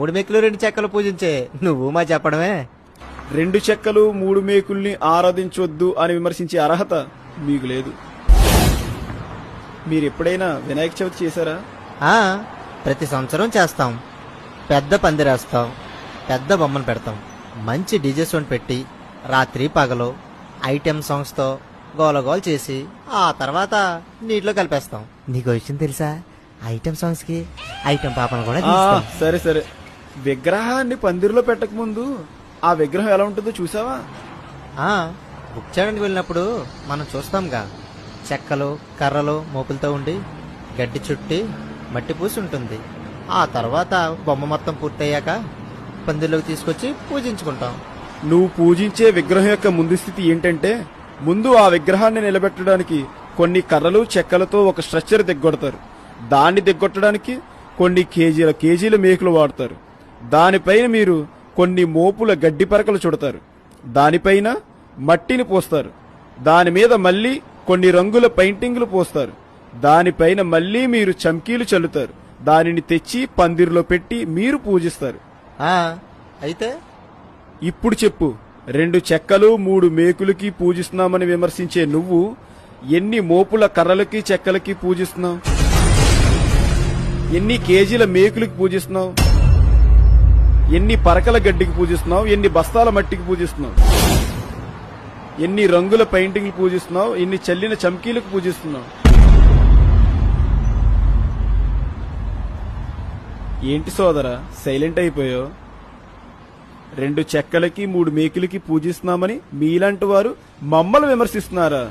మూడు మెక్కులు రెండు చెక్కలు పూజించే. నువ్వు మా చెప్పడమే. రెండు చెక్కలు మూడు మేకుల్ని ఆరాధించొద్దు అని విమర్శించే అర్హత మీకు లేదు. మీరు ఎప్పుడైనా వినాయక చవితి చేశారా? ఆ ప్రతి సంవత్సరం చేస్తాం. పెద్ద పందిరేస్తాం పెద్ద బొమ్మను పెడతాం. మంచి డీజే సౌండ్ పెట్టి రాత్రి పగలు ఐటెం సాంగ్స్తో గోలగోల చేసి ఆ తర్వాత నీటిలో కలిపేస్తాం. నీకు విషయం తెలుసా? ఐటెం సాంగ్స్కి ఐటెం పాపను కూడా ఆ, తీస్తాం. సరే సరే. విగ్రహాన్ని పందిరిలో పెట్టక ముందు ఆ విగ్రహం ఎలా ఉంటుందో చూసావా? ఆ బుక్ చేయడానికి వెళ్ళినప్పుడు మనం చూస్తాంగా. చెక్కలు కర్రలు మోపులతో ఉండి గడ్డి చుట్టి మట్టి పూసి ఉంటుంది. ఆ తర్వాత బొమ్మ మొత్తం పూర్తయ్యాక పందిర్లోకి తీసుకొచ్చి పూజించుకుంటాం. నువ్వు పూజించే విగ్రహం యొక్క ముందు స్థితి ఏంటంటే ముందు ఆ విగ్రహాన్ని నిలబెట్టడానికి కొన్ని కర్రలు చెక్కలతో ఒక స్ట్రక్చర్ దిగ్గొడతారు దాన్ని దిగ్గొట్టడానికి కొన్ని కేజీల కేజీల మేకులు వాడతారు. దానిపైన మీరు కొన్ని మోపుల గడ్డి పరకలు చుడతారు. దానిపైన మట్టిని పోస్తారు. దాని మీద మళ్ళీ కొన్ని రంగుల పెయింటింగ్లు పోస్తారు. దానిపైన మళ్ళీ మీరు చమ్కీలు చల్లుతారు. దానిని తెచ్చి పందిరిలో పెట్టి మీరు పూజిస్తారు. ఆ అయితే? ఇప్పుడు చెప్పు. రెండు చెక్కలు మూడు మేకులకి పూజిస్తున్నామని విమర్శించే నువ్వు ఎన్ని మోపుల కర్రలకి చెక్కలకి పూజిస్తున్నావు? ఎన్ని కేజీల మేకులకి పూజిస్తున్నావు? ఎన్ని పరకల గడ్డికి పూజిస్తున్నావు ఎన్ని బస్తాల మట్టికి పూజిస్తున్నావు ఎన్ని రంగుల పెయింటింగ్లు పూజిస్తున్నావు ఎన్ని చల్లిన చమ్కీలకు పూజిస్తున్నావు. ఏంటి సోదరా సైలెంట్ అయిపోయావు? రెండు చెక్కలకి మూడు మేకులకి పూజిస్తున్నామని మీలాంటి వారు మమ్మల్ని విమర్శిస్తున్నారా?